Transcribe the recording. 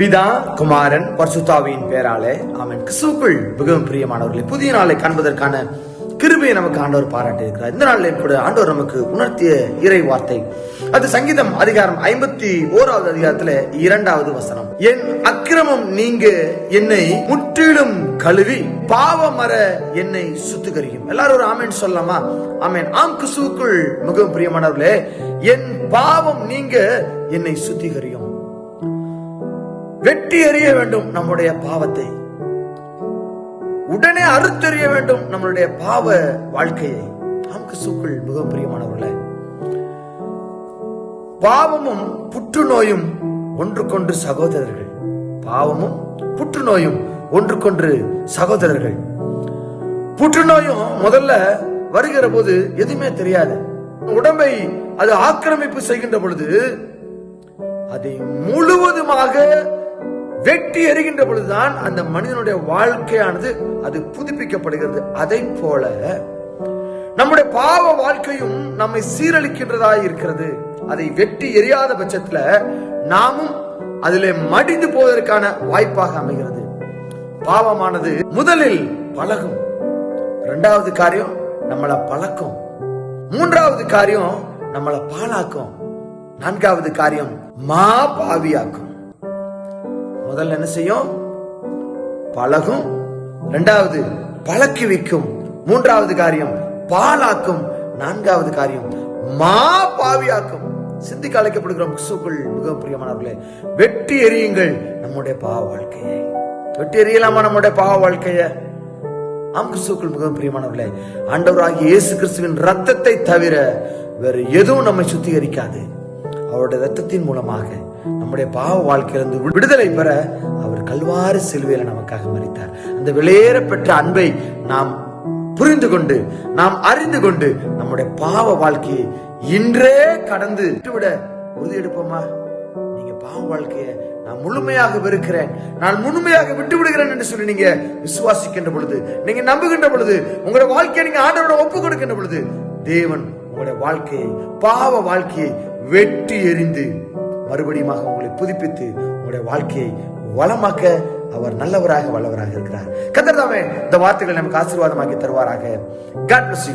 பிதா குமாரன் பர்சுத்தாவின் பேராலே அவன் கிறிஸ்துக்குள் மிகவும் பிரியமானவர்களை புதிய நாளை காண்பதற்கான கிருபையை நமக்கு ஆண்டவர் பாராட்டி இருக்கிறார் இந்த நாளில் கூட ஆண்டவர் நமக்கு உணர்த்திய இறை வார்த்தை அது சங்கீதம் அதிகாரம் ஐம்பத்தி ஓராவது அதிகாரத்துல இரண்டாவது வசனம். என் அக்கிரமம் நீங்க என்னை முற்றிலும் கழுவி பாவமர என்னை சுத்திகரிக்கும் எல்லாரும் ஒரு ஆமேன் சொல்லலாமா? ஆமேன். ஆம் கிறிஸ்துவுக்குள் மிகவும் பிரியமானவர்களே என் பாவம் நீங்க என்னை சுத்திகரியும். வெட்டி எறிய வேண்டும் நம்முடைய பாவத்தை. உடனே அறுத்தெறிய வேண்டும் நம்மளுடைய பாவ வாழ்க்கையை. நமக்கு சூக்கள் மிக பிரியமானவர்களே பாவமும் புற்றுநோயும் ஒன்றுக்கொன்று சகோதரர்கள். பாவமும் புற்றுநோயும் ஒன்றுக்கொன்று சகோதரர்கள். புற்றுநோயும் முதல்ல வருகிற போது எதுவுமே தெரியாது. உடம்பை அது ஆக்கிரமிப்பு செய்கின்ற பொழுது அதை முழுவதுமாக வெட்டி எறிகின்ற பொழுதுதான் அந்த மனிதனுடைய வாழ்க்கையானது அது புதுப்பிக்கப்படுகிறது. அதை போல நம்முடைய பாவ வாழ்க்கையும் நம்மை சீரழிக்கின்றதா இருக்கிறது. அதை வெட்டி எரியாத பட்சத்துல நாமும் அதிலே மடிந்து போவதற்கான வாய்ப்பாக அமைகிறது. பாவமானது முதலில் பழகும். இரண்டாவது காரியம் நம்மளை பழக்கும். மூன்றாவது காரியம் நம்மளை பாழாக்கும். நான்காவது காரியம் மா பாவியாக்கும் முதல்ல என்ன செய்யும்? பழகும். இரண்டாவது பழக்கி வைக்கும். மூன்றாவது காரியம் பாலாக்கும். நான்காவது காரியம் மா பாவியாக்கும். சிந்திக்க அழைக்கப்படுகிறோம். கிறிஸ்துக்குள் மிக பிரியமானவர்களே வெட்டி எறியுங்கள் நம்முடைய பாவ வாழ்க்கையை. வெட்டி எறியலாமா நம்முடைய பாவ வாழ்க்கையை? ஆம் கிறிஸ்துக்குள் மிகவும் பிரியமானவர்களே ஆண்டவராகிய இயேசு கிறிஸ்துவின் ரத்தத்தை தவிர வேறு எதுவும் நம்மை சுத்திகரிக்காது. அவருடைய ரத்தத்தின் மூலமாக நம்முடைய பாவ வாழ்க்கையிலிருந்து விடுதலை பெற அவர் கல்வாறு சிலுவையில நமக்காக மறித்தார். அந்த வெளியேற பெற்ற அன்பை நாம் புரிந்து கொண்டு நாம் அறிந்து கொண்டு நம்முடைய பாவ வாழ்க்கையை இன்றே கடந்து விட்டுவிட உறுதியெடுப்போமா நீங்க பாவ வாழ்க்கையை நான் முழுமையாக வெறுக்கிறேன். நான் முழுமையாக விட்டு விடுகிறேன் என்று சொல்லி நீங்க விசுவாசிக்கின்ற பொழுது நீங்க நம்புகின்ற பொழுது உங்களுடைய வாழ்க்கையை நீங்க ஆண்டவரோட ஒப்பு கொடுக்கின்ற பொழுது தேவன் உங்களுடைய வாழ்க்கையை பாவ வாழ்க்கையை வெட்டி எறிந்து மறுபடியும் உங்களை புதுப்பித்து உங்களுடைய வாழ்க்கையை வளமாக்க அவர் நல்லவராக வல்லவராக இருக்கிறார். கத்தர் தாமே இந்த வார்த்தைகளை நமக்கு ஆசீர்வாதமாக்கி தருவாராக. God bless